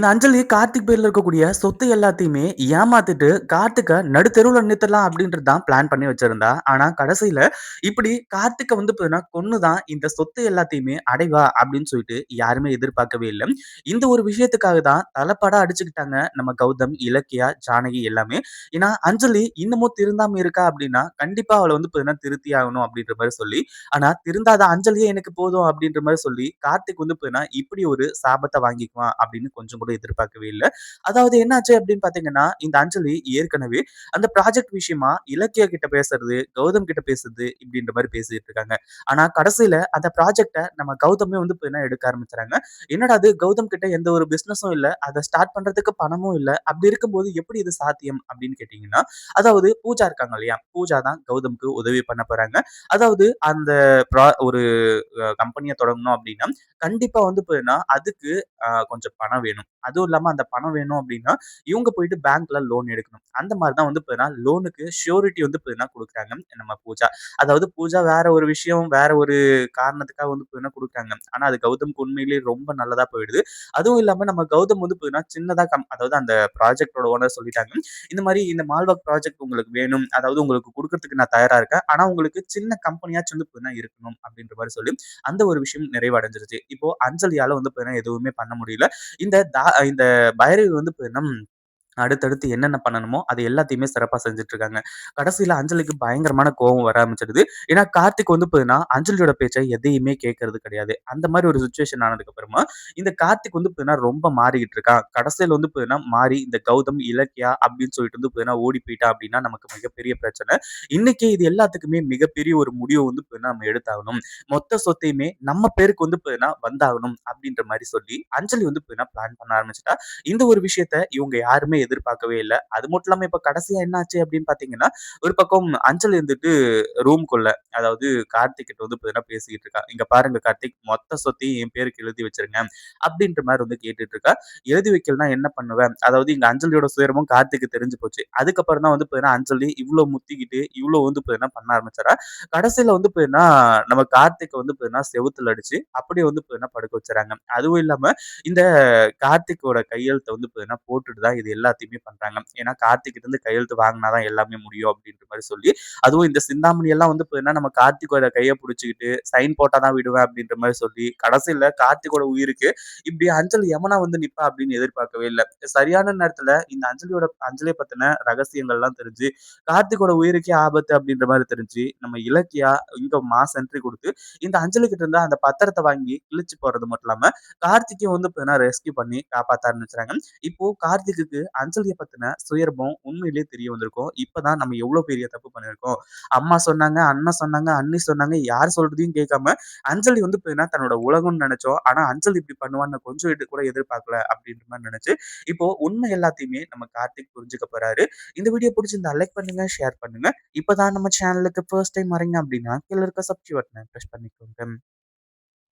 இந்த அஞ்சலி கார்த்திக் பேர்ல இருக்கக்கூடிய சொத்து எல்லாத்தையுமே ஏமாத்திட்டு கார்த்திக்க நடுத்தெருவில் நிறுத்தலாம் அப்படின்றது தான் பிளான் பண்ணி வச்சிருந்தா. ஆனா கடைசியில இப்படி கார்த்திகை வந்து பார்த்தீங்கன்னா கொன்னு தான் இந்த சொத்து எல்லாத்தையுமே அடைவா அப்படின்னு சொல்லிட்டு யாருமே எதிர்பார்க்கவே இல்லை இந்த ஒரு விஷயத்துக்காக தான் தலைப்படா அடிச்சுக்கிட்டாங்க நம்ம கௌதம், இலக்கியா, ஜானகி எல்லாமே. ஏன்னா அஞ்சலி இன்னமும் திருந்தாம இருக்கா அப்படின்னா, கண்டிப்பா அவளை வந்து பார்த்தீங்கன்னா திருத்தி ஆகணும் அப்படின்ற மாதிரி சொல்லி, ஆனா திருந்தாத அஞ்சலியே எனக்கு போதும் அப்படின்ற மாதிரி சொல்லி கார்த்திக் வந்து பார்த்தீங்கன்னா இப்படி ஒரு சாபத்தை வாங்கிக்குவான் அப்படின்னு கொஞ்சம் கூட எதிர்பார்க்கவே இல்லை அதாவது என்னாச்சு அப்படின்னு பார்த்தீங்கன்னா, இந்த அஞ்சலி ஏற்கனவே அந்த ப்ராஜெக்ட் விஷயமா இலக்கிய கிட்ட பேசுறது, கௌதம் கிட்ட பேசுறது இப்படின்ற மாதிரி பேசிட்டு இருக்காங்க. ஆனா கடைசியில அந்த ப்ராஜெக்டை நம்ம கௌதமே வந்து பார்த்தீங்கன்னா எடுக்க ஆரம்பிச்சாங்க என்னடா இது கௌதம் கிட்ட எந்த ஒரு பிசினஸும் இல்ல. அதை ஸ்டார்ட் பண்றதுக்கு பணமும் இல்ல. அப்படி இருக்கும்போது எப்படி இது சாத்தியம் அப்படின்னு கேட்டீங்கன்னா, அதாவது பூஜா இருக்காங்க இல்லையா? பூஜா தான் கௌதம்க்கு உதவி பண்ண போறாங்க. அதாவது அந்த ப்ரா ஒரு கம்பெனியை தொடங்கணும் அப்படின்னா, கண்டிப்பா வந்து பார்த்தீங்கன்னா, அதுக்கு கொஞ்சம் பணம் வேணும். அதுவும் இல்லாமல் அந்த பணம் வேணும் அப்படின்னா, இவங்க போயிட்டு பேங்க்ல லோன் எடுக்கணும். அந்த மாதிரி தான் வந்து பார்த்தீங்கன்னா, லோனுக்கு ஷியூரிட்டி வந்து பார்த்தீங்கன்னா கொடுக்குறாங்க நம்ம பூஜா. அதாவது பூஜா வேற ஒரு விஷயம், வேற ஒரு காரணத்துக்காக வந்து பார்த்தீங்கன்னா கொடுக்குறாங்க ஆனால் அது கௌதம்க்கு உண்மையிலேயே ரொம்ப நல்லதாக போயிடுது. அதுவும் இல்லாமல் நம்ம கௌதம் வந்து பார்த்தீங்கன்னா, சின்னதாக கம் அதாவது அந்த ப்ராஜெக்ட்டோட ஓனர் சொல்லிட்டாங்க. இந்த மாதிரி இந்த மால்வாக் ப்ராஜெக்ட் உங்களுக்கு வேணும். அதாவது உங்களுக்கு கொடுக்கறதுக்கு நான் தயாராக இருக்கேன். ஆனால் உங்களுக்கு சின்ன கம்பெனியாச்சும் வந்து பார்த்தீங்கன்னா இருக்கணும் அப்படின்ற மாதிரி சொல்லி, அந்த ஒரு விஷயம் நிறைவடைஞ்சிருச்சு. இப்போ அஞ்சலியால வந்து பார்த்தீங்கன்னா எதுவுமே பண்ண முடியல. இந்த தா இந்த பைரவி வந்து என்ன அடுத்தடுத்து என்னென்ன பண்ணணுமோ, அது எல்லாத்தையுமே சிறப்பாக செஞ்சுட்டு இருக்காங்க. கடைசியில் அஞ்சலிக்கு பயங்கரமான கோவம் வர ஆரம்பிச்சிடுது. ஏன்னா, கார்த்திக் வந்து போதுன்னா அஞ்சலியோட பேச்சை எதையுமே கேட்கறது கிடையாது. அந்த மாதிரி ஒரு சுச்சுவேஷன் ஆனதுக்கு அப்புறமா, இந்த கார்த்திக் வந்து போதுன்னா ரொம்ப மாறிக்கிட்டு இருக்கான். கடைசியில் வந்து போதுன்னா மாறி இந்த கௌதம், இலக்கியா அப்படின்னு சொல்லிட்டு வந்து போதுனா ஓடி போயிட்டா அப்படின்னா நமக்கு மிகப்பெரிய பிரச்சனை. இன்னைக்கு இது எல்லாத்துக்குமே மிகப்பெரிய ஒரு முடிவு வந்து போதுன்னா நம்ம எடுத்தாகணும். மொத்த சொத்தையுமே நம்ம பேருக்கு வந்து பார்த்தீங்கன்னா, வந்தாகணும் அப்படின்ற மாதிரி சொல்லி, அஞ்சலி வந்து பார்த்தீங்கன்னா, பிளான் பண்ண ஆரம்பிச்சிட்டா இந்த ஒரு விஷயத்த இவங்க யாருமே எதிர்பார்க்கவே இல்லை அது மட்டும் இல்லாமல் இப்போ கடைசியாக என்னாச்சு அப்படின்னு பார்த்தீங்கன்னா, ஒரு பக்கம் அஞ்சல் இருந்துட்டு ரூம்குள்ள அதாவது கார்த்திக் கிட்ட வந்து பார்த்தீங்கன்னா பேசிக்கிட்டு இருக்கா. "இங்க பாருங்க கார்த்திக் மொத்த சொத்தையும் என் பேருக்கு எழுதி வச்சிருங்க அப்படின்ற மாதிரி வந்து கேட்டுட்டு இருக்கா. எழுதி வைக்கலனா என்ன பண்ணுவேன் அதாவது இங்க அஞ்சலியோட சுயரமும் கார்த்திக்கு தெரிஞ்சு போச்சு. அதுக்கப்புறம் தான் வந்து பார்த்தீங்கன்னா, அஞ்சலி இவ்வளோ முத்திக்கிட்டு, இவ்வளோ வந்து பார்த்தீங்கன்னா பண்ண ஆரம்பிச்சாரா கடைசியில் வந்து பார்த்தீங்கன்னா, நம்ம கார்த்திக்கை வந்து பார்த்தீங்கன்னா செவுத்துல அடிச்சு, அப்படியே வந்து பார்த்தீங்கன்னா படுக்க வச்சுறாங்க அதுவும் இல்லாமல் இந்த கார்த்திக்கோட கையெழுத்தை வந்து பார்த்தீங்கன்னா போட்டுட்டு தான் இது எல்லாத்தையுமே பண்றாங்க. ஏன்னா கார்த்திக் இருந்து கையெழுத்து வாங்குனா தான் எல்லாமே முடியும் அப்படின்ற மாதிரி சொல்லி, அதுவும் இந்த சிந்தாமணி எல்லாம் வந்து பார்த்தீங்கன்னா, நம்ம கார்த்திகோட கையை பிடிச்சிக்கிட்டு சைன் போட்டா தான் விடுவேன் அப்படின்ற மாதிரி சொல்லி, கடைசியில கார்த்திகோட உயிருக்கு இப்படி அஞ்சலி எமனா வந்து நிப்பா அப்படின்னு எதிர்பார்க்கவே இல்லை சரியான நேரத்துல இந்த அஞ்சலியோட அஞ்சலியை பத்தின ரகசியங்கள்லாம் தெரிஞ்சு, கார்த்திகோட உயிருக்கே ஆபத்து அப்படின்ற மாதிரி தெரிஞ்சு, நம்ம இலக்கியா இங்க மாஸ் என்ட்ரி கொடுத்து இந்த அஞ்சலி கிட்ட இருந்தா அந்த பத்திரத்தை வாங்கி கிழிச்சு போறது மட்டும் இல்லாம, கார்த்திக்கையும் வந்து ரெஸ்கியூ பண்ணி காப்பாத்த ஆரம்பிச்சாங்க இப்போ கார்த்திக்கு அஞ்சலியை பத்தின சுயர்பம் உண்மையிலேயே தெரிய வந்திருக்கும். இப்பதான் நம்ம எவ்வளோ பெரிய தப்பு பண்ணியிருக்கோம். அம்மா சொன்னாங்க, அண்ணன் சொன்னாங்க, அண்ணி சொன்னாங்க, யார் சொல்றதையும் கேட்காம அஞ்சலி வந்து தன்னோட உலகம்னு நினைச்சோம் ஆனா அஞ்சலி இப்படி பண்ணுவான்னு கொஞ்சம் இது கூட எதிர்பார்க்கல அப்படின்ற மாதிரி நினைச்சு இப்போ உண்மை எல்லாத்தையுமே நம்ம கார்த்திக் புரிஞ்சுக்க போறாரு. இந்த வீடியோ பிடிச்சிருந்தா லைக் பண்ணுங்க, ஷேர் பண்ணுங்க. இப்பதான் நம்ம சேனலுக்கு ஃபர்ஸ்ட் டைம் வரீங்க அப்படின்னா, கீழே இருக்க சப்ஸ்கிரைப் பட்டனை ப்ரெஸ் பண்ணிக்கோங்க.